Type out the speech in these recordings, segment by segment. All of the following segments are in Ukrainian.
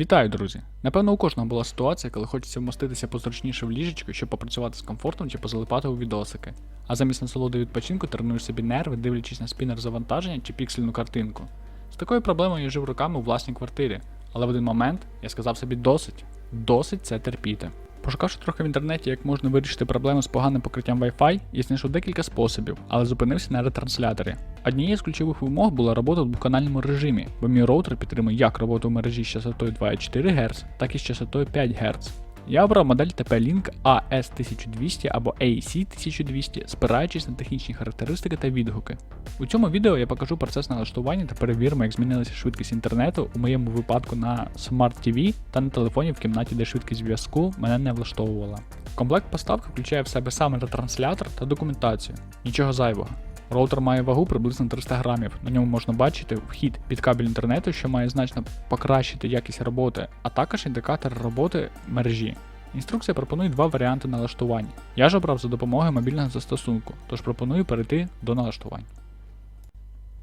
Вітаю, друзі! Напевно, у кожного була ситуація, коли хочеться вмоститися позручніше в ліжечко, щоб попрацювати з комфортом чи позалипати у відосики. А замість насолоди відпочинку тренуєш собі нерви, дивлячись на спінер завантаження чи піксельну картинку. З такою проблемою я жив роками у власній квартирі, але в один момент я сказав собі досить, досить це терпіти. Пошукавши трохи в інтернеті, як можна вирішити проблему з поганим покриттям Wi-Fi, я знайшов декілька способів, але зупинився на ретрансляторі. Однією з ключових вимог була робота в двоканальному режимі, бо мій роутер підтримує як роботу в мережі з частотою 2,4 Гц, так і з частотою 5 Гц. Я обрав модель TP-Link AS1200 або AC1200, спираючись на технічні характеристики та відгуки. У цьому відео я покажу процес налаштування та перевіримо, як змінилася швидкість інтернету у моєму випадку на Smart TV та на телефоні в кімнаті, де швидкість зв'язку мене не влаштовувала. Комплект поставки включає в себе саме ретранслятор та документацію. Нічого зайвого. Роутер має вагу приблизно 300 грамів. На ньому можна бачити вхід під кабель інтернету, що має значно покращити якість роботи, а також індикатор роботи мережі. Інструкція пропонує два варіанти налаштувань. Я ж обрав за допомогою мобільного застосунку, тож пропоную перейти до налаштувань.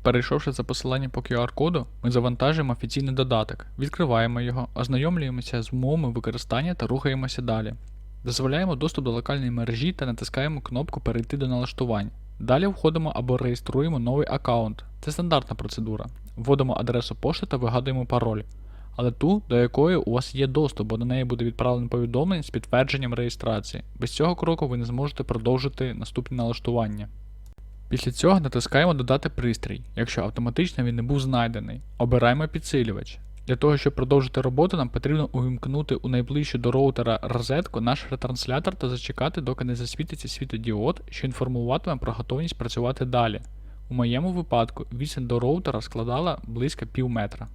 Перейшовши за посиланням по QR-коду, ми завантажуємо офіційний додаток, відкриваємо його, ознайомлюємося з умовами використання та рухаємося далі. Дозволяємо доступ до локальної мережі та натискаємо кнопку Перейти до налаштувань. Далі входимо або реєструємо новий аккаунт. Це стандартна процедура. Вводимо адресу пошти та вигадуємо пароль, але ту, до якої у вас є доступ, бо до неї буде відправлено повідомлення з підтвердженням реєстрації. Без цього кроку ви не зможете продовжити наступні налаштування. Після цього натискаємо Додати пристрій, якщо автоматично він не був знайдений. Обираємо підсилювач. Для того, щоб продовжити роботу, нам потрібно увімкнути у найближчу до роутера розетку наш ретранслятор та зачекати, доки не засвітиться світодіод, що інформуватиме про готовність працювати далі. У моєму випадку відстань до роутера складала близько пів метра.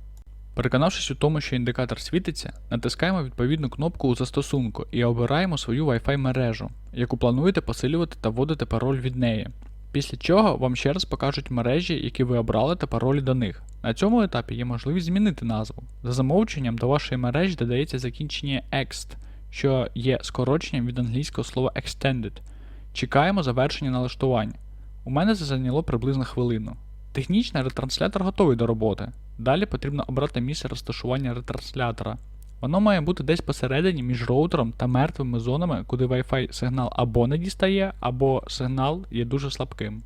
Переконавшись у тому, що індикатор світиться, натискаємо відповідну кнопку у застосунку і обираємо свою Wi-Fi мережу, яку плануєте посилювати та вводити пароль від неї. Після чого вам ще раз покажуть мережі, які ви обрали та паролі до них. На цьому етапі є можливість змінити назву. За замовченням до вашої мережі додається закінчення EXT, що є скороченням від англійського слова extended. Чекаємо завершення налаштувань. У мене це зайняло приблизно хвилину. Технічно ретранслятор готовий до роботи. Далі потрібно обрати місце розташування ретранслятора. Воно має бути десь посередині між роутером та мертвими зонами, куди Wi-Fi сигнал або не дістає, або сигнал є дуже слабким.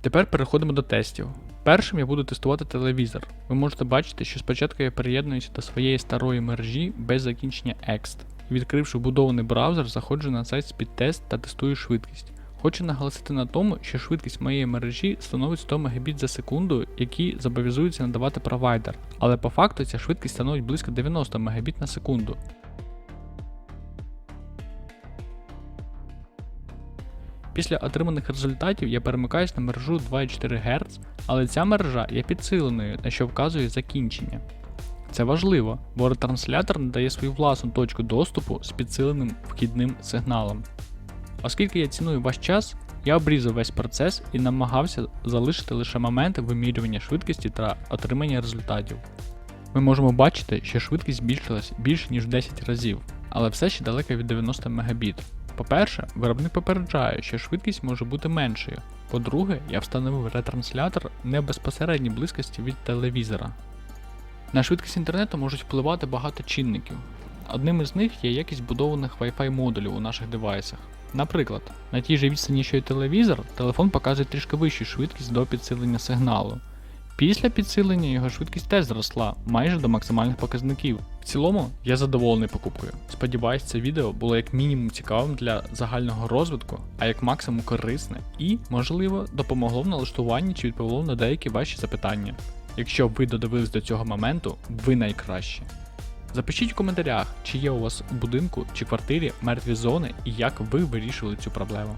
Тепер переходимо до тестів. Першим я буду тестувати телевізор. Ви можете бачити, що спочатку я приєднуюся до своєї старої мережі без закінчення EXT. Відкривши вбудований браузер, заходжу на сайт Speedtest та тестую швидкість. Хочу наголосити на тому, що швидкість моєї мережі становить 100 Мбіт за секунду, які зобов'язується надавати провайдер, але по факту ця швидкість становить близько 90 Мбіт на секунду. Після отриманих результатів я перемикаюсь на мережу 2,4 Гц, але ця мережа є підсиленою, на що вказує закінчення. Це важливо, бо ретранслятор надає свою власну точку доступу з підсиленим вхідним сигналом. Оскільки я ціную ваш час, я обрізав весь процес і намагався залишити лише моменти вимірювання швидкості та отримання результатів. Ми можемо бачити, що швидкість збільшилась більше ніж в 10 разів, але все ще далеко від 90 Мбіт. По-перше, виробник попереджає, що швидкість може бути меншою. По-друге, я встановив ретранслятор не в безпосередній близькості від телевізора. На швидкість інтернету можуть впливати багато чинників. Одним із них є якість будованих Wi-Fi модулів у наших девайсах. Наприклад, на тій же відстані, що й телевізор, телефон показує трішки вищу швидкість до підсилення сигналу. Після підсилення його швидкість теж зросла майже до максимальних показників. В цілому я задоволений покупкою. Сподіваюсь, це відео було як мінімум цікавим для загального розвитку, а як максимум корисне і, можливо, допомогло в налаштуванні чи відповіло на деякі ваші запитання. Якщо ви додивились до цього моменту, ви найкращі. Запишіть в коментарях, чи є у вас у будинку чи квартирі мертві зони і як ви вирішили цю проблему.